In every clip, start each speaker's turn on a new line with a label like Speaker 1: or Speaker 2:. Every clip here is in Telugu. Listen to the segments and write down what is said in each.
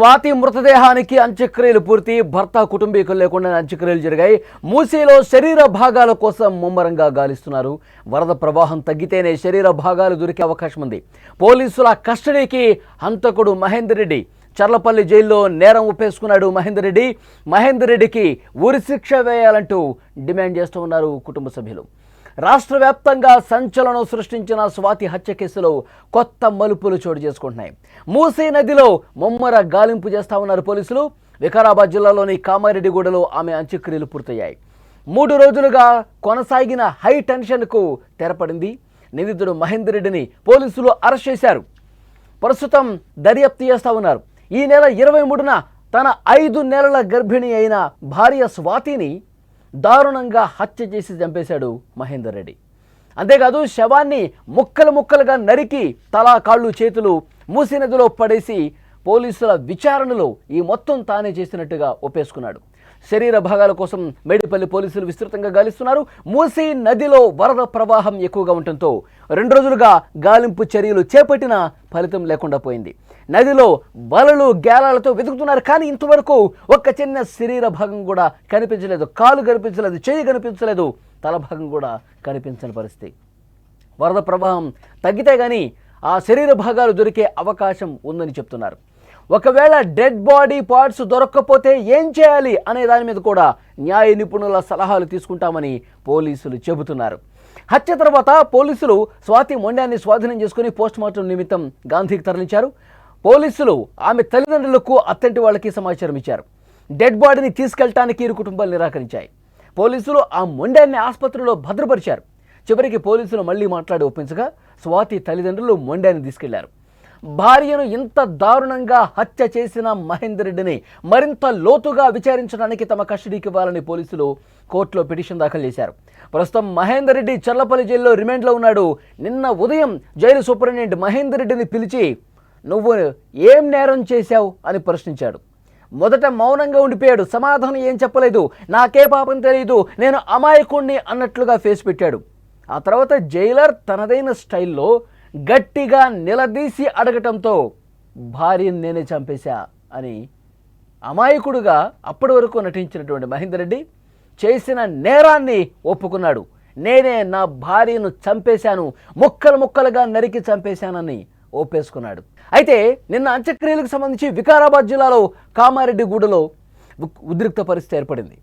Speaker 1: స్వాతి మృతదేహానికి అంత్యక్రియలు పూర్తి భర్త కుటుంబీకులు లేకుండా అంత్యక్రియలు జరిగాయి. మూసీలో శరీర భాగాల కోసం ముమ్మరంగా గాలిస్తున్నారు. వరద ప్రవాహం తగ్గితేనే శరీర భాగాలు దొరికే అవకాశం ఉంది. పోలీసుల కస్టడీకి హంతకుడు మహేందర్ రెడ్డి. చర్లపల్లి జైల్లో నేరం ఒప్పేసుకున్నాడు మహేందర్ రెడ్డి. మహేందర్ రెడ్డికి ఉరిశిక్ష వేయాలంటూ డిమాండ్ చేస్తూ ఉన్నారు కుటుంబ సభ్యులు. రాష్ట్ర వ్యాప్తంగా సంచలనం సృష్టించిన స్వాతి హత్య కేసులో కొత్త మలుపులు చోటు చేసుకుంటున్నాయి. మూసీ నదిలో ముమ్మర గాలింపు చేస్తా ఉన్నారు పోలీసులు. వికారాబాద్ జిల్లాలోని కామారెడ్డిగూడలో ఆమె అంత్యక్రియలు పూర్తయ్యాయి. మూడు రోజులుగా కొనసాగిన హై టెన్షన్కు తెరపడింది. నిందితుడు మహేందర్ రెడ్డిని పోలీసులు అరెస్ట్ చేశారు. ప్రస్తుతం దర్యాప్తు చేస్తా ఉన్నారు. ఈ నెల ఇరవై మూడున తన ఐదు నెలల గర్భిణి అయిన భార్య స్వాతిని దారుణంగా హత్య చేసి చంపేశాడు మహేందర్ రెడ్డి. అంతేకాదు శవాన్ని ముక్కలు ముక్కలుగా నరికి తలా కాళ్ళు చేతులు మూసి నదిలో పడేసి పోలీసుల విచారణలో ఈ మొత్తం తానే చేసినట్టుగా ఒప్పేసుకున్నాడు. శరీర భాగాల కోసం మేడిపల్లి పోలీసులు విస్తృతంగా గాలిస్తున్నారు. మూసీ నదిలో వరద ప్రవాహం ఎక్కువగా ఉండటంతో రెండు రోజులుగా గాలింపు చర్యలు చేపట్టినా ఫలితం లేకుండా పోయింది. నదిలో వలలు గేలాలతో వెతుకుతున్నారు. కానీ ఇంతవరకు ఒక్క చిన్న శరీర భాగం కూడా కనిపించలేదు. కాలు కనిపించలేదు చేయి కనిపించలేదు. తల భాగం కూడా కనిపించని పరిస్థితి. వరద ప్రభావం తగ్గితే కానీ ఆ శరీర భాగాలు దొరికే అవకాశం ఉందని చెప్తున్నారు. ఒకవేళ డెడ్ బాడీ పార్ట్స్ దొరక్కపోతే ఏం చేయాలి అనే దాని మీద కూడా న్యాయ నిపుణుల సలహాలు తీసుకుంటామని పోలీసులు చెబుతున్నారు. హత్య తర్వాత పోలీసులు స్వాతి మొండాన్ని స్వాధీనం చేసుకుని పోస్టుమార్టం నిమిత్తం గాంధీకి తరలించారు. పోలీసులు ఆమె తల్లిదండ్రులకు అత్తంటి వాళ్ళకి సమాచారం ఇచ్చారు. డెడ్ బాడీని తీసుకెళ్ళటానికి ఇరు కుటుంబాలు నిరాకరించాయి. పోలీసులు ఆ మొండాన్ని ఆసుపత్రిలో భద్రపరిచారు. చివరికి పోలీసులు మళ్ళీ మాట్లాడి ఒప్పించగా స్వాతి తల్లిదండ్రులు మొండాన్ని తీసుకెళ్ళారు. భార్యను ఇంత దారుణంగా హత్య చేసిన మహేందర్ రెడ్డిని మరింత లోతుగా విచారించడానికి తమ కస్టడీకి ఇవ్వాలని పోలీసులు కోర్టులో పిటిషన్ దాఖలు చేశారు. ప్రస్తుతం మహేందర్ రెడ్డి చర్లపల్లి జైల్లో రిమాండ్లో ఉన్నాడు. నిన్న ఉదయం జైలు సూపరింటెండెంట్ మహేందర్ రెడ్డిని పిలిచి నువ్వు ఏం నేరం చేశావు అని ప్రశ్నించాడు. మొదట మౌనంగా ఉండిపోయాడు. సమాధానం ఏం చెప్పలేదు. నాకే పాపం తెలియదు నేను అమాయకుణ్ణి అన్నట్లుగా ఫేస్ పెట్టాడు. ఆ తర్వాత జైలర్ తనదైన స్టైల్లో గట్టిగా నిలదీసి అడగటంతో భార్యను నేనే చంపేశా అని అమాయకుడుగా అప్పటి వరకు నటించినటువంటి మహేందర్ రెడ్డి చేసిన నేరాన్ని ఒప్పుకున్నాడు. నేనే నా భార్యను చంపేశాను. ముక్కలు ముక్కలుగా నరికి చంపేశానని ఓపేసుకున్నాడు. అయితే నిన్న అంత్యక్రియలకు సంబంధించి వికారాబాద్ జిల్లాలో కామారెడ్డిగూడలో ఉద్రిక్త పరిస్థితి ఏర్పడింది.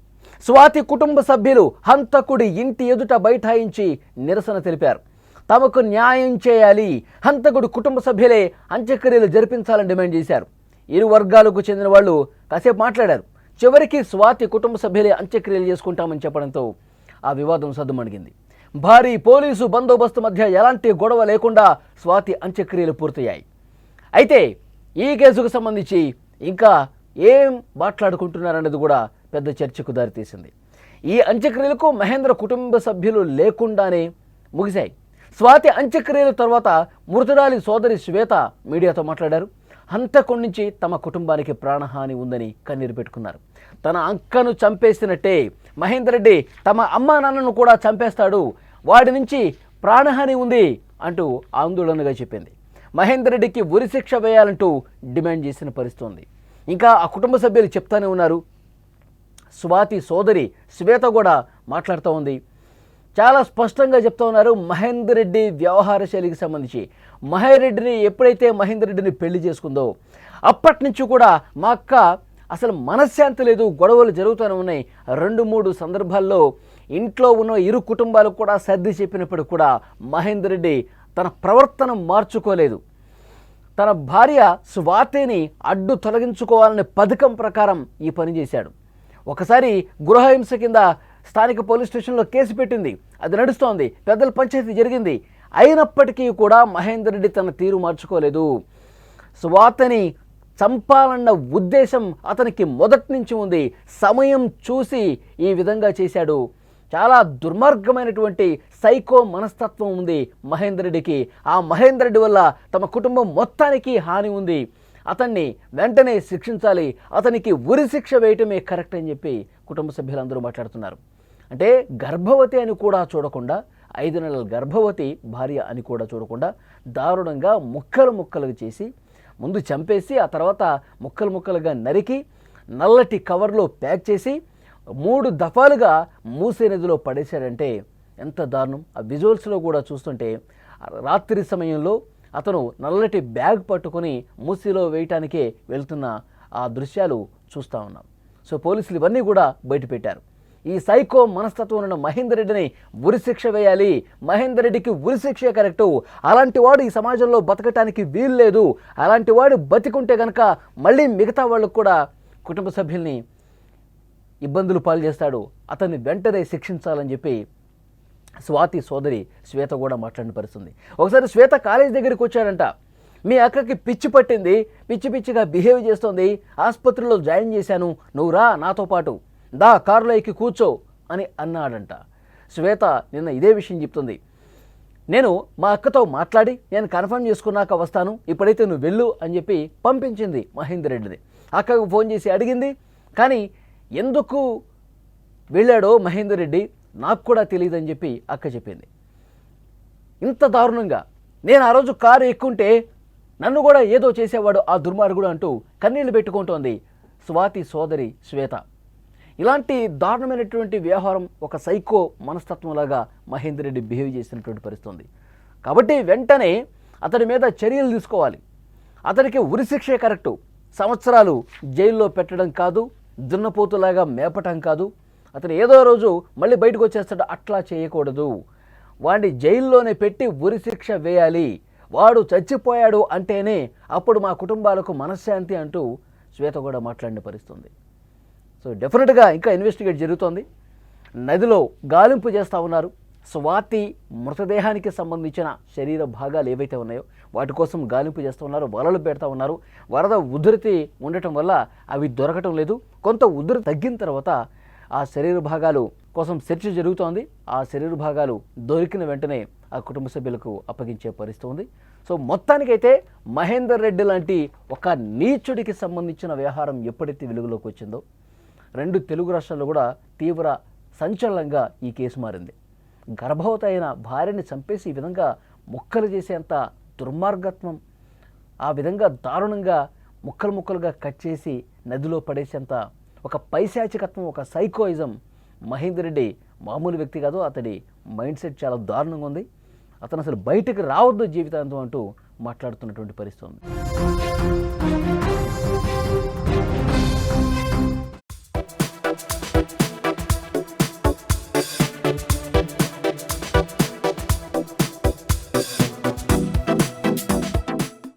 Speaker 1: స్వాతి కుటుంబ సభ్యులు హంతకుడి ఇంటి ఎదుట బైఠాయించి నిరసన తెలిపారు. తమకు న్యాయం చేయాలి హంతకుడి కుటుంబ సభ్యులే అంత్యక్రియలు జరిపించాలని డిమాండ్ చేశారు. ఇరు వర్గాలకు చెందిన వాళ్ళు కాసేపు మాట్లాడారు. చివరికి స్వాతి కుటుంబ సభ్యులే అంత్యక్రియలు చేసుకుంటామని చెప్పడంతో ఆ వివాదం సద్దుమణిగింది. భారీ పోలీసు బందోబస్తు మధ్య ఎలాంటి గొడవ లేకుండా స్వాతి అంత్యక్రియలు పూర్తయ్యాయి. అయితే ఈ కేసుకు సంబంధించి ఇంకా ఏం మాట్లాడుకుంటున్నారన్నది కూడా పెద్ద చర్చకు దారితీసింది. ఈ అంత్యక్రియలకు మహేంద్ర కుటుంబ సభ్యులు లేకుండానే ముగిశాయి. స్వాతి అంత్యక్రియల తర్వాత మృతురాలి సోదరి శ్వేత మీడియాతో మాట్లాడారు. హంతకుడి నుంచి తమ కుటుంబానికి ప్రాణహాని ఉందని కన్నీరు పెట్టుకున్నారు. తన అంకను చంపేసినట్టే మహేందర్ రెడ్డి తమ అమ్మా నాన్నను కూడా చంపేస్తాడు. వాడి నుంచి ప్రాణహాని ఉంది అంటూ ఆందోళనగా చెప్పింది. మహేందర్ రెడ్డికి ఉరిశిక్ష వేయాలంటూ డిమాండ్ చేసిన పరిస్థితి ఉంది ఇంకా ఆ కుటుంబ సభ్యులు చెప్తానే ఉన్నారు. స్వాతి సోదరి శ్వేత కూడా మాట్లాడుతూ ఉంది. చాలా స్పష్టంగా చెప్తా ఉన్నారు మహేందర్ రెడ్డి వ్యవహార శైలికి సంబంధించి. మహేందర్ రెడ్డిని ఎప్పుడైతే మహేందర్ రెడ్డిని పెళ్ళి చేసుకుందో అప్పటి నుంచి కూడా మా అక్క అసలు మనశ్శాంతి లేదు గొడవలు జరుగుతూనే ఉన్నాయి. రెండు మూడు సందర్భాల్లో ఇంట్లో ఉన్న ఇరు కుటుంబాలకు కూడా సర్ది చెప్పినప్పుడు కూడా మహేందర్ రెడ్డి తన ప్రవర్తన మార్చుకోలేదు. తన భార్య స్వాతిని అడ్డు తొలగించుకోవాలనే పథకం ప్రకారం ఈ పని చేశాడు. ఒకసారి గృహహింస కింద స్థానిక పోలీస్ స్టేషన్లో కేసు పెట్టింది. అది నడుస్తోంది. పెద్దల పంచాయతీ జరిగింది. అయినప్పటికీ కూడా మహేందర్ రెడ్డి తన తీరు మార్చుకోలేదు. స్వాతని చంపాలన్న ఉద్దేశం అతనికి మొదటి నుంచి ఉంది. సమయం చూసి ఈ విధంగా చేశాడు. చాలా దుర్మార్గమైనటువంటి సైకో మనస్తత్వం ఉంది మహేంద్రుడికి రెడ్డికి. ఆ మహేంద్రుడి వల్ల తమ కుటుంబం మొత్తానికి హాని ఉంది. అతన్ని వెంటనే శిక్షించాలి. అతనికి ఉరి శిక్ష వేయటమే కరెక్ట్ అని చెప్పి కుటుంబ సభ్యులందరూ మాట్లాడుతున్నారు. అంటే గర్భవతి అని కూడా చూడకుండా ఐదు నెలల గర్భవతి భార్య అని కూడా చూడకుండా దారుణంగా ముక్కలు ముక్కలుగా చేసి ముందు చంపేసి ఆ తర్వాత ముక్కలు ముక్కలుగా నరికి నల్లటి కవర్లో ప్యాక్ చేసి మూడు దఫాలుగా మూసే నదిలో పడేశాడంటే ఎంత దారుణం. ఆ విజువల్స్లో కూడా చూస్తుంటే రాత్రి సమయంలో అతను నల్లటి బ్యాగ్ పట్టుకొని మూసీలో వేయటానికే వెళ్తున్న ఆ దృశ్యాలు చూస్తూ ఉన్నాం. సో పోలీసులు ఇవన్నీ కూడా బయటపెట్టారు. ఈ సైకో మనస్తత్వం ఉన్న మహేందర్ రెడ్డిని ఉరిశిక్ష వేయాలి. మహేందర్ రెడ్డికి ఉరిశిక్షే కరెక్టు. అలాంటి వాడు ఈ సమాజంలో బతకటానికి వీలు లేదు. అలాంటి వాడు బతికుంటే గనక మళ్ళీ మిగతా వాళ్ళకు కూడా కుటుంబ సభ్యుల్ని ఇబ్బందులు పాలు చేస్తాడు. అతన్ని వెంటనే శిక్షించాలని చెప్పి స్వాతి సోదరి శ్వేత కూడా మాట్లాడిన పరిస్థితుంది. ఒకసారి శ్వేత కాలేజ్ దగ్గరికి వచ్చాడంట. మీ అక్కకి పిచ్చి పట్టింది. పిచ్చి పిచ్చిగా బిహేవ్ చేస్తోంది. ఆసుపత్రిలో జాయిన్ చేశాను. నువ్వు రా నాతో పాటు. దా కారులో ఎక్కి కూర్చో అని అన్నాడంట. శ్వేత నిన్న ఇదే విషయం చెప్తుంది. నేను మా అక్కతో మాట్లాడి నేను కన్ఫర్మ్ చేసుకున్నాక వస్తాను ఇప్పుడైతే నువ్వు వెళ్ళు అని చెప్పి పంపించింది మహేందర్ రెడ్డిని. అక్కకు ఫోన్ చేసి అడిగింది కానీ ఎందుకు వెళ్ళాడో మహేందర్ రెడ్డి నాకు కూడా తెలియదని చెప్పి అక్క చెప్పింది. ఇంత దారుణంగా నేను ఆ రోజు కారు ఎక్కుంటే నన్ను కూడా ఏదో చేసేవాడు ఆ దుర్మార్గుడు అంటూ కన్నీళ్ళు పెట్టుకుంటోంది స్వాతి సోదరి శ్వేత. ఇలాంటి దారుణమైనటువంటి వ్యవహారం ఒక సైకో మనస్తత్వంలాగా మహేందర్ రెడ్డి బిహేవ్ చేసినటువంటి పరిస్థితి ఉంది కాబట్టి వెంటనే అతడి మీద చర్యలు తీసుకోవాలి. అతడికి ఉరిశిక్షే కరెక్టు. సంవత్సరాలు జైల్లో పెట్టడం కాదు దున్నపోతులాగా మేపటం కాదు. అతను ఏదో రోజు మళ్ళీ బయటకు వచ్చేస్తాడు అట్లా చేయకూడదు. వాడిని జైల్లోనే పెట్టి ఉరిశిక్ష వేయాలి. వాడు చచ్చిపోయాడు అంటేనే అప్పుడు మా కుటుంబాలకు మనశ్శాంతి అంటూ శ్వేత కూడా మాట్లాడిన పరిస్థితుంది. సో డెఫినెట్గా ఇంకా ఇన్వెస్టిగేట్ జరుగుతోంది. నదిలో గాలింపు చేస్తూ ఉన్నారు. స్వాతి మృతదేహానికి సంబంధించిన శరీర భాగాలు ఏవైతే ఉన్నాయో వాటి కోసం గాలింపు చేస్తూ ఉన్నారు వలలు పెడతా ఉన్నారు. వరద ఉధృతి ఉండటం వల్ల అవి దొరకటం లేదు. కొంత ఉధృతి తగ్గిన తర్వాత ఆ శరీర భాగాలు కోసం సెర్చ్ జరుగుతోంది. ఆ శరీర భాగాలు దొరికిన వెంటనే ఆ కుటుంబ సభ్యులకు అప్పగించే పరిస్థితి ఉంది. సో మొత్తానికైతే మహేందర్ రెడ్డి లాంటి ఒక నీచుడికి సంబంధించిన వ్యవహారం ఎప్పుడైతే వెలుగులోకి వచ్చిందో రెండు తెలుగు రాష్ట్రాల్లో కూడా తీవ్ర సంచలనంగా ఈ కేసు మారింది. గర్భవతి అయిన భార్యని చంపేసి ఈ విధంగా ముక్కలు చేసేంత దుర్మార్గత్వం ఆ విధంగా దారుణంగా ముక్కలు ముక్కలుగా కట్ చేసి నదిలో పడేసేంత ఒక పైశాచికత్వం ఒక సైకోయిజం మహేందర్ రెడ్డి మామూలు వ్యక్తి కాదు అతడి మైండ్ సెట్ చాలా దారుణంగా ఉంది. అతను అసలు బయటకు రావద్దు జీవితాంతం అంటూ మాట్లాడుతున్నటువంటి పరిస్థితి ఉంది.